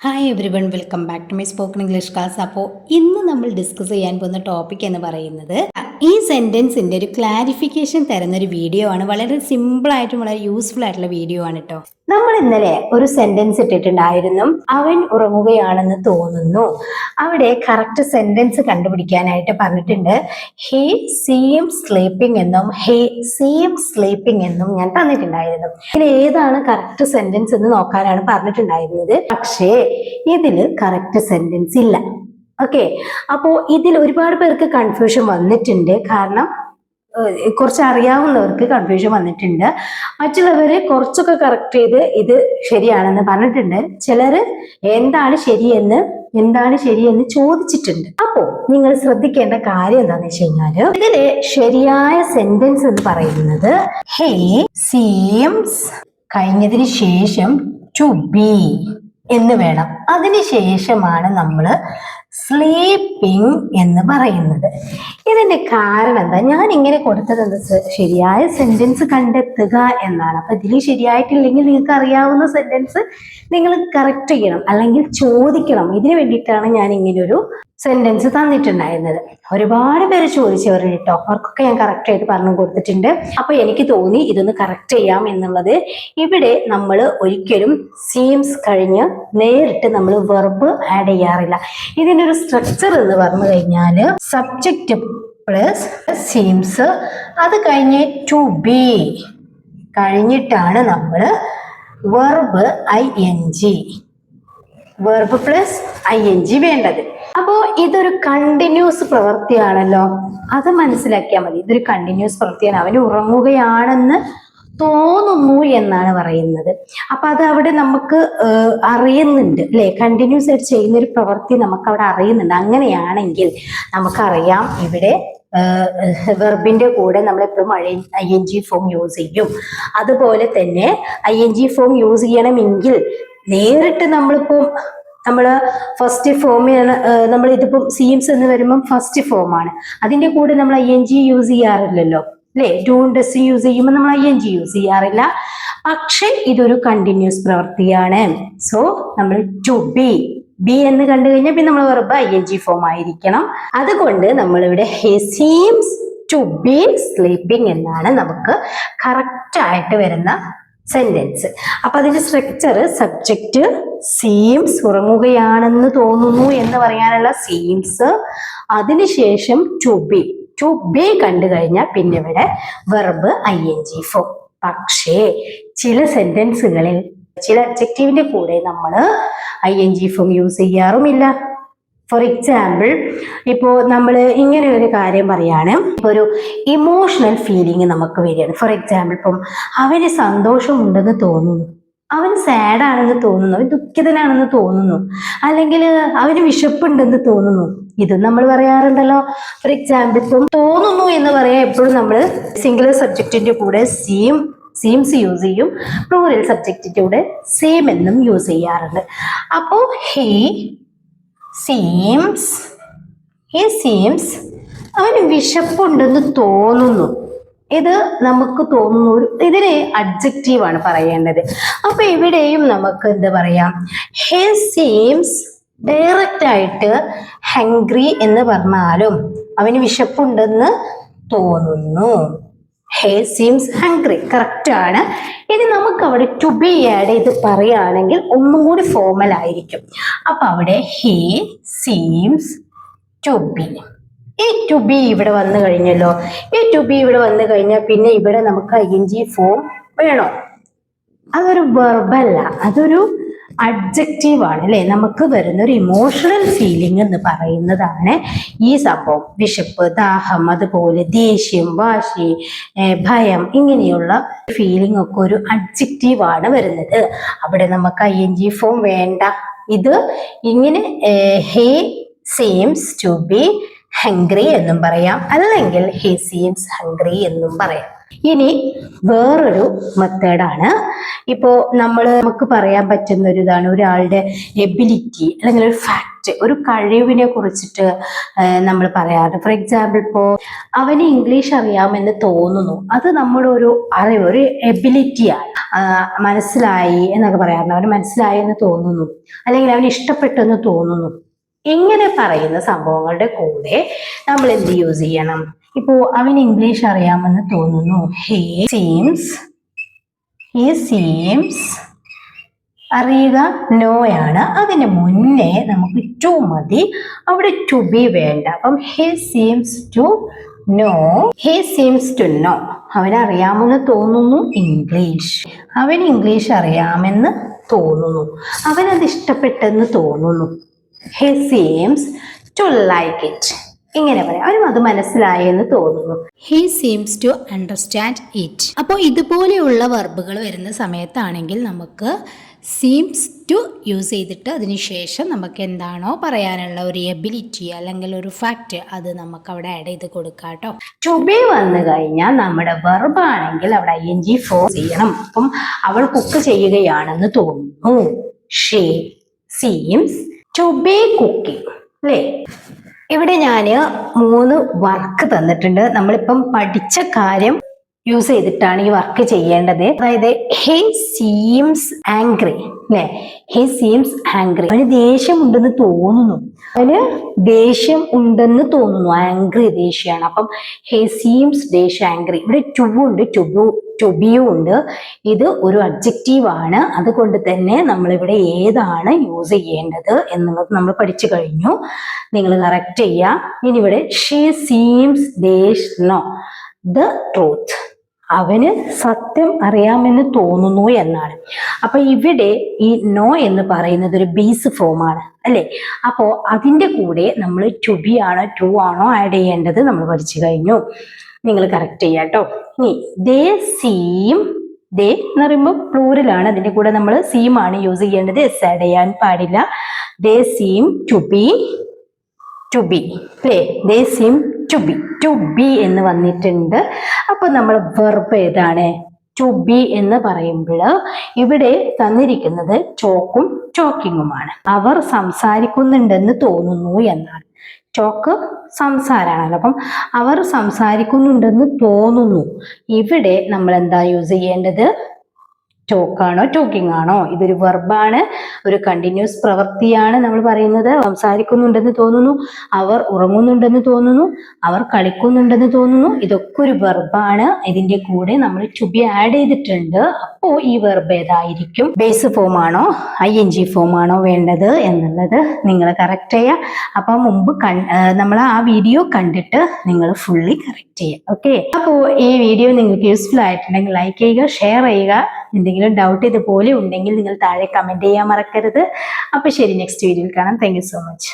Hi everyone welcome back to my spoken English class അപ്പോൾ ഇന്ന് നമ്മൾ ഡിസ്കസ് ചെയ്യാൻ പോകുന്ന ടോപ്പിക് എന്ന് പറയുന്നത് ഈ സെന്റൻസിന്റെ ഒരു ക്ലാരിഫിക്കേഷൻ തരുന്ന ഒരു വീഡിയോ ആണ്. വളരെ സിമ്പിൾ ആയിട്ടും വളരെ യൂസ്ഫുൾ ആയിട്ടുള്ള വീഡിയോ ആണ് കേട്ടോ നമ്മൾ ഇന്നലെ ഒരു സെന്റൻസ് ഇട്ടിട്ടുണ്ടായിരുന്നു. അവൻ ഉറങ്ങുകയാണെന്ന് തോന്നുന്നു. അവിടെ കറക്റ്റ് സെന്റൻസ് കണ്ടുപിടിക്കാനായിട്ട് പറഞ്ഞിട്ടുണ്ട്. ഹേ സീം സ്ലീപ്പിംഗ് എന്നും ഹേ സീം സ്ലീപ്പിംഗ് എന്നും ഞാൻ തന്നിട്ടുണ്ടായിരുന്നു. ഇതിൽ ഏതാണ് കറക്റ്റ് സെന്റൻസ് എന്ന് നോക്കാനാണ് പറഞ്ഞിട്ടുണ്ടായിരുന്നത്. പക്ഷേ ഇതിൽ കറക്റ്റ് സെന്റൻസ് ഇല്ല. ഓക്കെ അപ്പോ ഇതിൽ ഒരുപാട് പേർക്ക് കൺഫ്യൂഷൻ വന്നിട്ടുണ്ട്. കാരണം കുറച്ച് അറിയാവുന്നവർക്ക് കൺഫ്യൂഷൻ വന്നിട്ടുണ്ട്. മറ്റുള്ളവര് കുറച്ചൊക്കെ കറക്റ്റ് ചെയ്ത് ഇത് ശരിയാണെന്ന് പറഞ്ഞിട്ടുണ്ട്. ചിലര് എന്താണ് ശരിയെന്ന് എന്താണ് ശരിയെന്ന് ചോദിച്ചിട്ടുണ്ട്. അപ്പോ നിങ്ങൾ ശ്രദ്ധിക്കേണ്ട കാര്യം എന്താന്ന് വെച്ച് കഴിഞ്ഞാൽ ഇതിൽ ശരിയായ സെന്റൻസ് എന്ന് പറയുന്നത് ഹേ സീംസ് കഴിഞ്ഞതിന് ശേഷം ടു ബി എന്ന് വേണം. അതിനുശേഷമാണ് നമ്മൾ സ്ലീപ്പിംഗ് എന്ന് പറയുന്നത്. ഇതിന്റെ കാരണം എന്താ? ഞാൻ ഇങ്ങനെ കൊടുത്തത് എന്താ ശരിയായ സെന്റൻസ് കണ്ടെത്തുക എന്നാണ്. അപ്പൊ ഇതിൽ ശരിയായിട്ടില്ലെങ്കിൽ നിങ്ങൾക്ക് അറിയാവുന്ന സെന്റൻസ് നിങ്ങൾ കറക്റ്റ് ചെയ്യണം അല്ലെങ്കിൽ ചോദിക്കണം. ഇതിനു വേണ്ടിയിട്ടാണ് ഞാൻ ഇങ്ങനെ ഒരു സെന്റൻസ് തന്നിട്ടുണ്ടായിരുന്നത്. ഒരുപാട് പേര് ചോദിച്ചവർ കേട്ടോ അവർക്കൊക്കെ ഞാൻ കറക്റ്റ് ആയിട്ട് പറഞ്ഞു കൊടുത്തിട്ടുണ്ട്. അപ്പൊ എനിക്ക് തോന്നി ഇതൊന്ന് കറക്റ്റ് ചെയ്യാം എന്നുള്ളത്. ഇവിടെ നമ്മൾ ഒരിക്കലും സീംസ് കഴിഞ്ഞ് നേരിട്ട് നമ്മൾ വെർബ് ആഡ് ചെയ്യാറില്ല. ഇതിനൊരു സ്ട്രക്ചർ എന്ന് പറഞ്ഞു കഴിഞ്ഞാൽ സബ്ജക്റ്റ് പ്ലസ് സീംസ് അത് കഴിഞ്ഞ് ടു ബി കഴിഞ്ഞിട്ടാണ് നമ്മൾ verb I N G verb plus I N G വേണ്ടത്. അപ്പോ ഇതൊരു കണ്ടിന്യൂസ് പ്രവൃത്തിയാണല്ലോ. അത് മനസ്സിലാക്കിയാൽ മതി. ഇതൊരു കണ്ടിന്യൂസ് പ്രവൃത്തിയാണ്. അവന് ഉറങ്ങുകയാണെന്ന് തോന്നുന്നു എന്നാണ് പറയുന്നത്. അപ്പൊ അത് അവിടെ നമുക്ക് അറിയുന്നുണ്ട് അല്ലെ? കണ്ടിന്യൂസ് ആയിട്ട് ചെയ്യുന്ന ഒരു പ്രവൃത്തി നമുക്ക് അവിടെ അറിയുന്നുണ്ട്. അങ്ങനെയാണെങ്കിൽ നമുക്കറിയാം ഇവിടെ വെർബിന്റെ കൂടെ നമ്മൾ എപ്പോഴും I N G form use ചെയ്യും. അതുപോലെ തന്നെ I N G form use ചെയ്യണമെങ്കിൽ നേരിട്ട് നമ്മളിപ്പം നമ്മൾ ഫസ്റ്റ് ഫോമിനാണ് നമ്മൾ ഇതിപ്പം സീംസ് എന്ന് വരുമ്പം ഫസ്റ്റ് ഫോമാണ് അതിന്റെ കൂടെ നമ്മൾ ഐ എൻ ജി യൂസ് ചെയ്യാറില്ലല്ലോ അല്ലേ? ഡൂൺ ഡസ് യൂസ് ചെയ്യുമ്പോൾ നമ്മൾ ഐ എൻ ജി യൂസ് ചെയ്യാറില്ല. പക്ഷെ ഇതൊരു കണ്ടിന്യൂസ് പ്രവൃത്തിയാണ്. സോ നമ്മൾ ടു ബി ബി എന്ന് കണ്ടു കഴിഞ്ഞാൽ പിന്നെ നമ്മൾ വെറുതെ ഐ എൻ ജി ഫോം ആയിരിക്കണം. അതുകൊണ്ട് നമ്മളിവിടെ he seems to be sleeping എന്നാണ് നമുക്ക് കറക്റ്റ് ആയിട്ട് വരുന്ന സെന്റൻസ് അപ്പൊ അതിന്റെ സ്ട്രക്ചർ സബ്ജക്റ്റ് സീംസ് ഉറങ്ങുകയാണെന്ന് തോന്നുന്നു എന്ന് പറയാനുള്ള സീംസ് അതിനുശേഷം ടു ബി ടു ബി കണ്ടു കഴിഞ്ഞാൽ പിന്നെ ഇവിടെ verb I N G form പക്ഷേ ചില സെന്റൻസുകളിൽ ചില അബ്ജക്റ്റീവിന്റെ കൂടെ നമ്മൾ I N G form use ചെയ്യാറുമില്ല. For example ഇപ്പോൾ നമ്മൾ ഇങ്ങനെ ഒരു കാര്യം പറയാണ്. ഇപ്പോൾ ഒരു ഇമോഷണൽ ഫീലിംഗ് നമുക്ക് വരികയാണ്. ഫോർ എക്സാമ്പിൾ ഇപ്പം അവന് സന്തോഷമുണ്ടെന്ന് തോന്നുന്നു. അവൻ സാഡ് ആണെന്ന് തോന്നുന്നു. അവൻ ദുഃഖിതനാണെന്ന് തോന്നുന്നു. അല്ലെങ്കിൽ അവന് വിശപ്പുണ്ടെന്ന് തോന്നുന്നു. ഇത് നമ്മൾ പറയാറുണ്ടല്ലോ. ഫോർ എക്സാമ്പിൾ ഇപ്പം തോന്നുന്നു എന്ന് പറയാൻ എപ്പോഴും നമ്മൾ സിംഗുലർ സബ്ജക്റ്റിന്റെ കൂടെ സീം സീംസ് യൂസ് ചെയ്യും. പ്ലൂറൽ സബ്ജക്റ്റിന്റെ കൂടെ സെയിം എന്നും യൂസ് ചെയ്യാറുണ്ട്. അപ്പോൾ ഹേ സീംസ് ഈ സീംസ് അവന് വിശപ്പുണ്ടെന്ന് തോന്നുന്നു. ഇത് നമുക്ക് തോന്നുന്നു ഒരു ഇതിന് അഡ്ജക്റ്റീവാണ് പറയേണ്ടത്. അപ്പൊ ഇവിടെയും നമുക്ക് എന്ത് പറയാം? ഹെ സീംസ് ഡയറക്റ്റ് ആയിട്ട് ഹംഗ്രി എന്ന് പറഞ്ഞാലും അവന് വിശപ്പുണ്ടെന്ന് തോന്നുന്നു. ഹേ സീംസ് ഹംഗ്രി കറക്റ്റ് ആണ്. ഇനി നമുക്ക് അവിടെ ടു ബി ആഡ് ചെയ്ത് പറയുകയാണെങ്കിൽ ഒന്നും കൂടി ഫോമൽ ആയിരിക്കും. അപ്പൊ അവിടെ ഹേ സീംസ് ടു ബി ഈ ടു ബി ഇവിടെ വന്നു കഴിഞ്ഞല്ലോ. ഈ ടു ബി ഇവിടെ വന്നു കഴിഞ്ഞാൽ പിന്നെ ഇവിടെ നമുക്ക് ഐ എൻ ജി ഫോം വേണോ? അതൊരു വെർബല്ല അതൊരു അഡ്ജക്റ്റീവ് ആണ് അല്ലെ? നമുക്ക് വരുന്ന ഒരു ഇമോഷണൽ ഫീലിംഗ് എന്ന് പറയുന്നതാണ് ഈ സംഭവം. വിശപ്പ് ദാഹം അതുപോലെ ദേഷ്യം വാശി ഭയം ഇങ്ങനെയുള്ള ഫീലിംഗ് ഒക്കെ ഒരു അഡ്ജക്റ്റീവ് ആണ് വരുന്നത്. അവിടെ നമുക്ക് ഐ എൻ ജി ഫോം വേണ്ട. ഇത് ഇങ്ങനെ he seems to be hungry എന്നും പറയാം. അല്ലെങ്കിൽ ഹി സീംസ് ഹംഗ്രി എന്നും പറയാം. ഇനി വേറൊരു മെത്തേഡാണ് ഇപ്പോൾ നമ്മൾ നമുക്ക് പറയാൻ പറ്റുന്ന ഒരു ഇതാണ് ഒരാളുടെ എബിലിറ്റി അല്ലെങ്കിൽ ഒരു ഫാക്റ്റ് ഒരു കഴിവിനെ കുറിച്ചിട്ട് നമ്മൾ പറയാറുണ്ട് ഫോർ എക്സാമ്പിൾ ഇപ്പോൾ അവന് ഇംഗ്ലീഷ് അറിയാമെന്ന് തോന്നുന്നു. അത് നമ്മുടെ ഒരു അറിവ് ഒരു എബിലിറ്റിയാണ് മനസ്സിലായി എന്നൊക്കെ പറയാറുണ്ട്. അവന് മനസ്സിലായി എന്ന് തോന്നുന്നു. അല്ലെങ്കിൽ അവന് ഇഷ്ടപ്പെട്ടെന്ന് തോന്നുന്നു. ഇങ്ങനെ പറയുന്ന സംഭവങ്ങളുടെ കൂടെ നമ്മൾ എന്ത് യൂസ് ചെയ്യണം? ഇപ്പോ അവൻ ഇംഗ്ലീഷ് അറിയാമെന്ന് തോന്നുന്നു. ഹേ സീംസ് ഹി സീംസ് അറിയുക നോയാണ് അതിന് മുന്നേ നമുക്ക് ടു മതി. അവിടെ ടു ബി വേണ്ട. അപ്പം he seems to know he seems to know അവൻ അറിയാമെന്ന് തോന്നുന്നു ഇംഗ്ലീഷ് അവൻ ഇംഗ്ലീഷ് അറിയാമെന്ന് തോന്നുന്നു. അവനത് ഇഷ്ടപ്പെട്ടെന്ന് തോന്നുന്നു. He seems to like it ഇങ്ങനെ പറയാം. അവരും അത് മനസ്സിലായി എന്ന് തോന്നുന്നു. He seems to understand it അപ്പോൾ ഇതുപോലെയുള്ള വർബുകൾ വരുന്ന സമയത്താണെങ്കിൽ നമുക്ക് സീംസ് ടു യൂസ് ചെയ്തിട്ട് അതിനുശേഷം നമുക്ക് എന്താണോ പറയാനുള്ള ഒരു എബിലിറ്റി അല്ലെങ്കിൽ ഒരു ഫാക്റ്റ് അത് നമുക്ക് അവിടെ ആഡ് ചെയ്ത് കൊടുക്കാം കേട്ടോ. ടു ബി വന്നു കഴിഞ്ഞാൽ നമ്മുടെ വെർബാണെങ്കിൽ അവിടെ ഐ എൻ ജി ഫോർ ചെയ്യണം. അപ്പം അവൾ കുക്ക് ചെയ്യുകയാണെന്ന് തോന്നുന്നു. ഷേ സീംസ് ടു ബി കുക്കിംഗ് അല്ലേ? ഇവിടെ ഞാൻ മൂന്ന് വർക്ക് തന്നിട്ടുണ്ട്. നമ്മളിപ്പം പഠിച്ച കാര്യം യൂസ് ചെയ്തിട്ടാണ് ഈ വർക്ക് ചെയ്യേണ്ടത്. അതായത് ഹേ സീംസ് ആംഗ്രി അല്ലെ? He seems angry. അവന് ദേഷ്യം ഉണ്ടെന്ന് തോന്നുന്നു. അവന് ദേഷ്യം ഉണ്ടെന്ന് തോന്നുന്നു. ആംഗ്രി ദേഷ്യമാണ്. അപ്പം ഹേ സീംസ് ദേഷ്യ ആംഗ്രി. ഇവിടെ ടു ഉണ്ട്. ടുബു ടുബിയും ഉണ്ട്. ഇത് ഒരു അബ്ജക്റ്റീവ് ആണ്. അതുകൊണ്ട് തന്നെ നമ്മളിവിടെ ഏതാണ് യൂസ് ചെയ്യേണ്ടത് എന്നുള്ളത് നമ്മൾ പഠിച്ചു കഴിഞ്ഞു. നിങ്ങൾ കറക്റ്റ് ചെയ്യുക ഇനി ഇവിടെ ഷീ സീംസ് ദേഷ് നോ. ദ ട്രൂത്ത് അവന് സത്യം അറിയാമെന്ന് തോന്നുന്നു എന്നാണ്. അപ്പൊ ഇവിടെ ഈ നോ എന്ന് പറയുന്നത് ഒരു ബേസ് ആണ്. അല്ലെ? അപ്പോ അതിന്റെ കൂടെ നമ്മൾ ടു ബി ആണോ ടു ആണോ ആഡ് ചെയ്യേണ്ടത് നമ്മൾ പഠിച്ചു കഴിഞ്ഞു. നിങ്ങൾ കറക്റ്റ് ചെയ്യാട്ടോ ഇനി ദേ സീം ദേ എന്ന് പറയുമ്പോൾ പ്ലൂരലാണ് അതിന്റെ കൂടെ നമ്മൾ സീം ആണ് യൂസ് ചെയ്യേണ്ടത്. എസ് ആഡ് ചെയ്യാൻ പാടില്ല. They seem to be to be അല്ലേ? They seem to be to be എന്ന് വന്നിട്ടുണ്ട്. അപ്പൊ നമ്മൾ വെർബ് ഏതാണ്? ടു ബി എന്ന് പറയുമ്പോൾ ഇവിടെ തന്നിരിക്കുന്നത് ചോക്കും ചോക്കിങ്ങുമാണ് അവർ സംസാരിക്കുന്നുണ്ടെന്ന് തോന്നുന്നു എന്നാണ്. ചോക്ക് സംസാരമാണല്ലോ അപ്പം അവർ സംസാരിക്കുന്നുണ്ടെന്ന് തോന്നുന്നു. ഇവിടെ നമ്മൾ എന്താ യൂസ് ചെയ്യേണ്ടത്? ടോക്കാണോ ടോക്കിംഗ് ആണോ? ഇതൊരു വെർബാണ് ഒരു കണ്ടിന്യൂസ് പ്രവൃത്തിയാണ് നമ്മൾ പറയുന്നത്. സംസാരിക്കുന്നുണ്ടെന്ന് തോന്നുന്നു അവർ ഉറങ്ങുന്നുണ്ടെന്ന് തോന്നുന്നു അവർ കളിക്കുന്നുണ്ടെന്ന് തോന്നുന്നു. ഇതൊക്കെ ഒരു വെർബാണ് ഇതിന്റെ കൂടെ നമ്മൾ ടു ബി ആഡ് ചെയ്തിട്ടുണ്ട്. അപ്പോ ഈ വെർബ് ഏതായിരിക്കും? ബേസ് ഫോം ആണോ ഐ എൻ ജി ഫോം ആണോ വേണ്ടത് എന്നുള്ളത് നിങ്ങൾ കറക്റ്റ് ചെയ്യുക അപ്പൊ മുമ്പ് നമ്മൾ ആ വീഡിയോ കണ്ടിട്ട് നിങ്ങൾ ഫുള്ളി കറക്റ്റ് ചെയ്യുക ഓക്കെ അപ്പോ ഈ വീഡിയോ നിങ്ങൾക്ക് യൂസ്ഫുൾ ആയിട്ടുണ്ടെങ്കിൽ ലൈക്ക് ചെയ്യുക ഷെയർ ചെയ്യുക. എന്തെങ്കിലും ഡൗട്ട് ഇതുപോലെ ഉണ്ടെങ്കിൽ നിങ്ങൾ താഴെ കമന്റ് ചെയ്യാൻ മറക്കരുത്. അപ്പോൾ ശരി നെക്സ്റ്റ് വീഡിയോയിൽ കാണാം. Thank so much